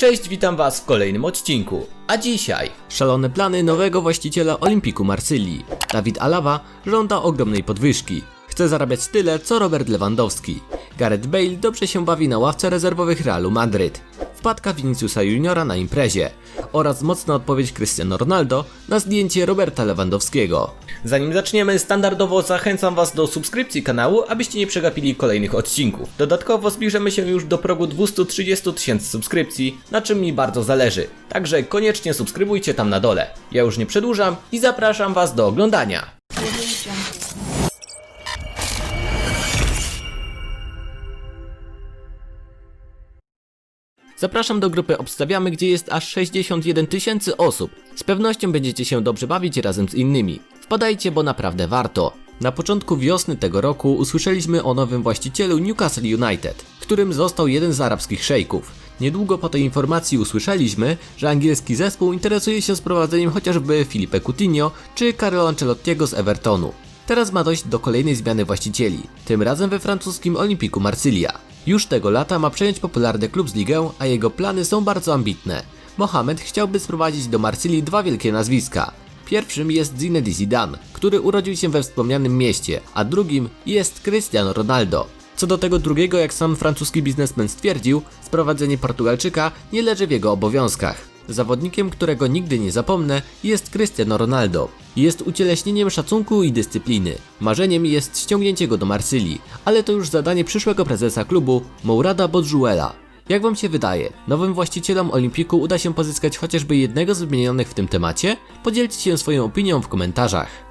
Cześć, witam was w kolejnym odcinku. A dzisiaj szalone plany nowego właściciela Olimpiku Marsylii. Dawid Alaba żąda ogromnej podwyżki. Chce zarabiać tyle, co Robert Lewandowski. Gareth Bale dobrze się bawi na ławce rezerwowych Realu Madryt. Wpadka Viniciusa Juniora na imprezie oraz mocna odpowiedź Cristiano Ronaldo na zdjęcie Roberta Lewandowskiego. Zanim zaczniemy, standardowo zachęcam Was do subskrypcji kanału, abyście nie przegapili kolejnych odcinków. Dodatkowo zbliżamy się już do progu 230 tysięcy subskrypcji, na czym mi bardzo zależy. Także koniecznie subskrybujcie tam na dole. Ja już nie przedłużam i zapraszam Was do oglądania. Zapraszam do grupy Obstawiamy, gdzie jest aż 61 tysięcy osób. Z pewnością będziecie się dobrze bawić razem z innymi. Wpadajcie, bo naprawdę warto. Na początku wiosny tego roku usłyszeliśmy o nowym właścicielu Newcastle United, którym został jeden z arabskich szejków. Niedługo po tej informacji usłyszeliśmy, że angielski zespół interesuje się sprowadzeniem chociażby Filipe Coutinho czy Carlo Ancelottiego z Evertonu. Teraz ma dojść do kolejnej zmiany właścicieli, tym razem we francuskim Olimpiku Marsylia. Już tego lata ma przejąć popularny klub z ligę, a jego plany są bardzo ambitne. Mohamed chciałby sprowadzić do Marsylii dwa wielkie nazwiska. Pierwszym jest Zinedine Zidane, który urodził się we wspomnianym mieście, a drugim jest Cristiano Ronaldo. Co do tego drugiego, jak sam francuski biznesmen stwierdził, sprowadzenie Portugalczyka nie leży w jego obowiązkach. Zawodnikiem, którego nigdy nie zapomnę, jest Cristiano Ronaldo. Jest ucieleśnieniem szacunku i dyscypliny. Marzeniem jest ściągnięcie go do Marsylii, ale to już zadanie przyszłego prezesa klubu, Mourada Bodjuela. Jak wam się wydaje, nowym właścicielom Olimpiku uda się pozyskać chociażby jednego z wymienionych w tym temacie? Podzielcie się swoją opinią w komentarzach.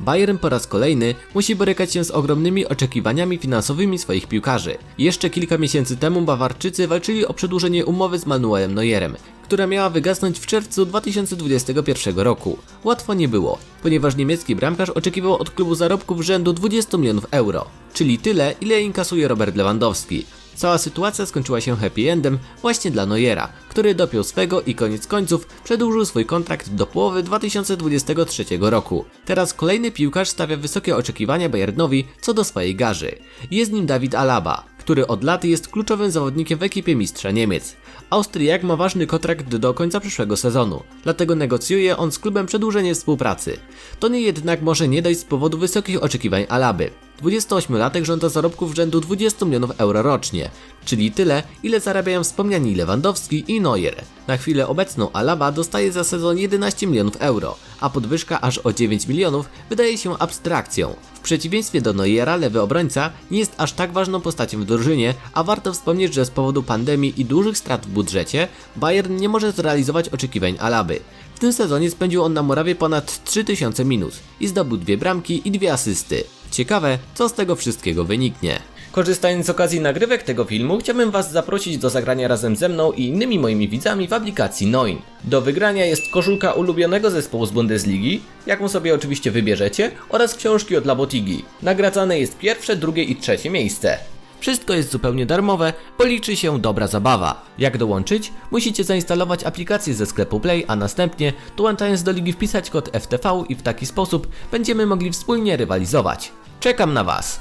Bayern po raz kolejny musi borykać się z ogromnymi oczekiwaniami finansowymi swoich piłkarzy. Jeszcze kilka miesięcy temu Bawarczycy walczyli o przedłużenie umowy z Manuelem Neuerem, która miała wygasnąć w czerwcu 2021 roku. Łatwo nie było, ponieważ niemiecki bramkarz oczekiwał od klubu zarobków rzędu 20 milionów euro, czyli tyle, ile inkasuje Robert Lewandowski. Cała sytuacja skończyła się happy endem właśnie dla Neuera, który dopiął swego i koniec końców przedłużył swój kontrakt do połowy 2023 roku. Teraz kolejny piłkarz stawia wysokie oczekiwania Bayernowi co do swojej garzy. Jest nim Dawid Alaba, który od lat jest kluczowym zawodnikiem w ekipie mistrza Niemiec. Austriak ma ważny kontrakt do końca przyszłego sezonu, dlatego negocjuje on z klubem przedłużenie współpracy. To nie jednak może nie dojść z powodu wysokich oczekiwań Alaby. 28-latek żąda zarobków rzędu 20 milionów euro rocznie, czyli tyle, ile zarabiają wspomniani Lewandowski i Neuer. Na chwilę obecną Alaba dostaje za sezon 11 milionów euro, a podwyżka aż o 9 milionów wydaje się abstrakcją. W przeciwieństwie do Neuera, lewy obrońca nie jest aż tak ważną postacią w drużynie, a warto wspomnieć, że z powodu pandemii i dużych strat w budżecie, Bayern nie może zrealizować oczekiwań Alaby. W tym sezonie spędził on na murawie ponad 3000 minut i zdobył dwie bramki i dwie asysty. Ciekawe, co z tego wszystkiego wyniknie. Korzystając z okazji nagrywek tego filmu, chciałbym Was zaprosić do zagrania razem ze mną i innymi moimi widzami w aplikacji Noin. Do wygrania jest koszulka ulubionego zespołu z Bundesligi, jaką sobie oczywiście wybierzecie, oraz książki od Labotigi. Nagradzane jest pierwsze, drugie i trzecie miejsce. Wszystko jest zupełnie darmowe, bo liczy się dobra zabawa. Jak dołączyć? Musicie zainstalować aplikację ze sklepu Play, a następnie dołączając do ligi wpisać kod FTV i w taki sposób będziemy mogli wspólnie rywalizować. Czekam na Was!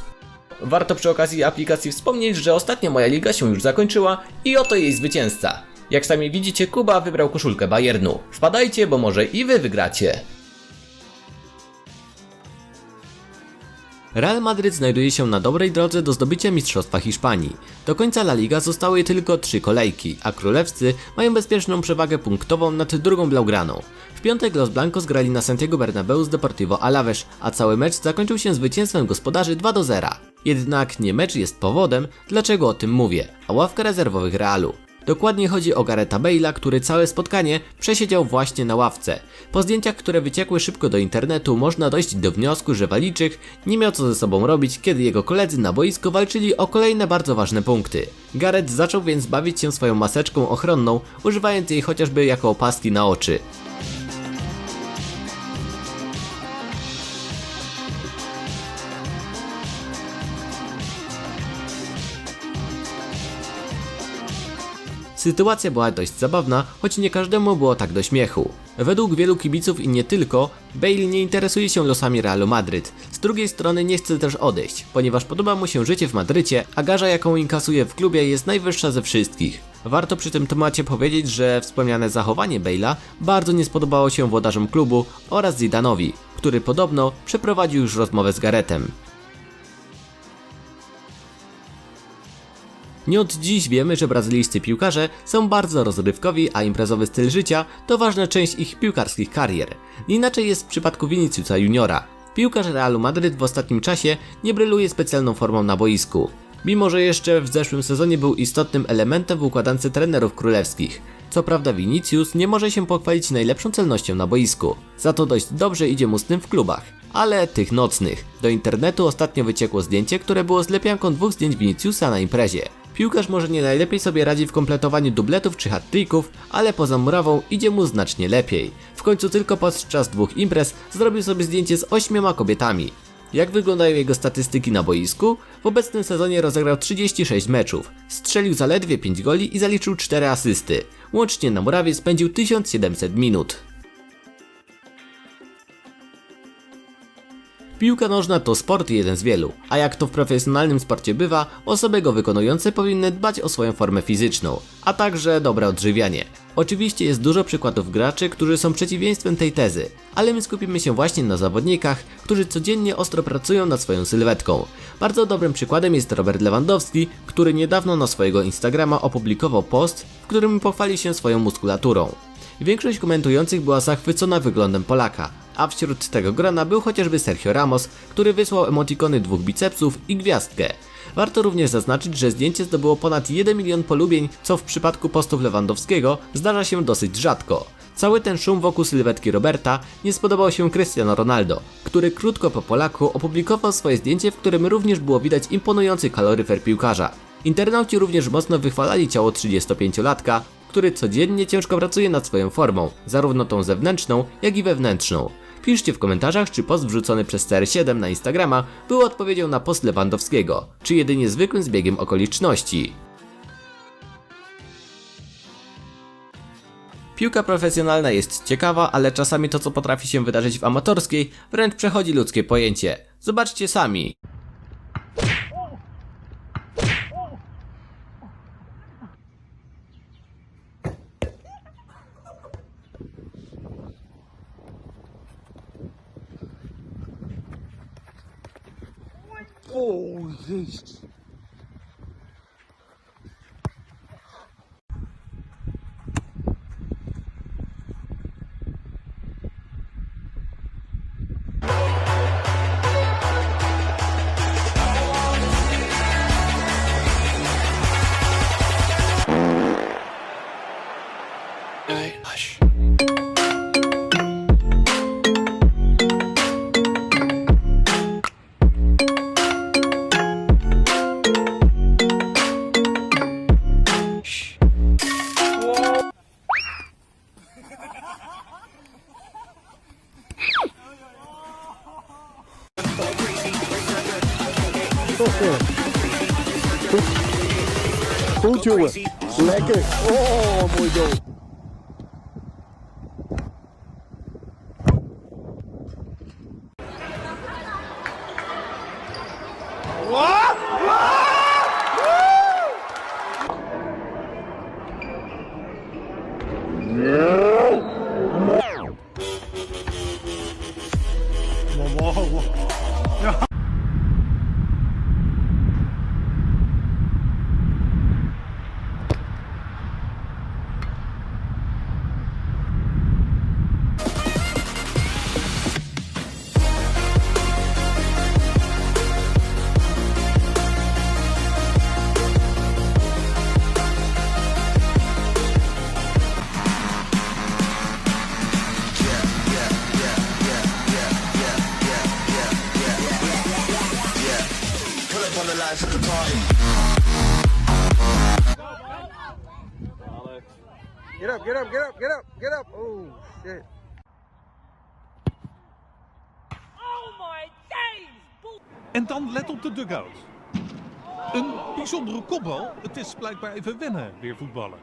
Warto przy okazji aplikacji wspomnieć, że ostatnia moja liga się już zakończyła i oto jej zwycięzca. Jak sami widzicie, Kuba wybrał koszulkę Bayernu. Wpadajcie, bo może i Wy wygracie. Real Madryt znajduje się na dobrej drodze do zdobycia Mistrzostwa Hiszpanii. Do końca La Liga zostały tylko trzy kolejki, a królewscy mają bezpieczną przewagę punktową nad drugą Blaugraną. W piątek Los Blancos grali na Santiago Bernabeu z Deportivo Alaves, a cały mecz zakończył się zwycięstwem gospodarzy 2 do 0. Jednak nie mecz jest powodem, dlaczego o tym mówię, a ławka rezerwowych Realu. Dokładnie chodzi o Gareta Bale'a, który całe spotkanie przesiedział właśnie na ławce. Po zdjęciach, które wyciekły szybko do internetu, można dojść do wniosku, że Waliczyk nie miał co ze sobą robić, kiedy jego koledzy na boisku walczyli o kolejne bardzo ważne punkty. Gareth zaczął więc bawić się swoją maseczką ochronną, używając jej chociażby jako opaski na oczy. Sytuacja była dość zabawna, choć nie każdemu było tak do śmiechu. Według wielu kibiców i nie tylko, Bale nie interesuje się losami Realu Madryt. Z drugiej strony nie chce też odejść, ponieważ podoba mu się życie w Madrycie, a garza jaką inkasuje w klubie jest najwyższa ze wszystkich. Warto przy tym temacie powiedzieć, że wspomniane zachowanie Bale'a bardzo nie spodobało się włodarzom klubu oraz Zidanowi, który podobno przeprowadził już rozmowę z Garetem. Nie od dziś wiemy, że brazylijscy piłkarze są bardzo rozrywkowi, a imprezowy styl życia to ważna część ich piłkarskich karier. Inaczej jest w przypadku Viniciusa Juniora. Piłkarz Realu Madryt w ostatnim czasie nie bryluje specjalną formą na boisku. Mimo, że jeszcze w zeszłym sezonie był istotnym elementem w układance trenerów królewskich. Co prawda Vinicius nie może się pochwalić najlepszą celnością na boisku, za to dość dobrze idzie mu z tym w klubach, ale tych nocnych. Do internetu ostatnio wyciekło zdjęcie, które było zlepianką dwóch zdjęć Viniciusa na imprezie. Piłkarz może nie najlepiej sobie radzi w kompletowaniu dubletów czy hat-tricków, ale poza murawą idzie mu znacznie lepiej. W końcu tylko podczas dwóch imprez zrobił sobie zdjęcie z ośmioma kobietami. Jak wyglądają jego statystyki na boisku? W obecnym sezonie rozegrał 36 meczów, strzelił zaledwie 5 goli i zaliczył 4 asysty. Łącznie na murawie spędził 1700 minut. Piłka nożna to sport jeden z wielu, a jak to w profesjonalnym sporcie bywa, osoby go wykonujące powinny dbać o swoją formę fizyczną, a także dobre odżywianie. Oczywiście jest dużo przykładów graczy, którzy są przeciwieństwem tej tezy, ale my skupimy się właśnie na zawodnikach, którzy codziennie ostro pracują nad swoją sylwetką. Bardzo dobrym przykładem jest Robert Lewandowski, który niedawno na swojego Instagrama opublikował post, w którym pochwali się swoją muskulaturą. Większość komentujących była zachwycona wyglądem Polaka, a wśród tego grona był chociażby Sergio Ramos, który wysłał emotikony dwóch bicepsów i gwiazdkę. Warto również zaznaczyć, że zdjęcie zdobyło ponad 1 milion polubień, co w przypadku postów Lewandowskiego zdarza się dosyć rzadko. Cały ten szum wokół sylwetki Roberta nie spodobał się Cristiano Ronaldo, który krótko po Polaku opublikował swoje zdjęcie, w którym również było widać imponujący kaloryfer piłkarza. Internauci również mocno wychwalali ciało 35-latka, który codziennie ciężko pracuje nad swoją formą, zarówno tą zewnętrzną, jak i wewnętrzną. Piszcie w komentarzach, czy post wrzucony przez CR7 na Instagrama był odpowiedzią na post Lewandowskiego, czy jedynie zwykłym zbiegiem okoliczności. Piłka profesjonalna jest ciekawa, ale czasami to co potrafi się wydarzyć w amatorskiej wręcz przechodzi ludzkie pojęcie. Zobaczcie sami. existe. Jongen. Lekker. Oh, mooi goal. Get Oh, shit. Oh my days! En dan let op de dugout. Een bijzondere kopbal. Het is blijkbaar even wennen, weer voetballen.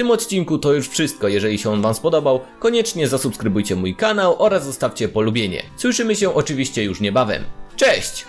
Tym odcinku to już wszystko. Jeżeli się on Wam spodobał, koniecznie zasubskrybujcie mój kanał oraz zostawcie polubienie. Słyszymy się oczywiście już niebawem. Cześć!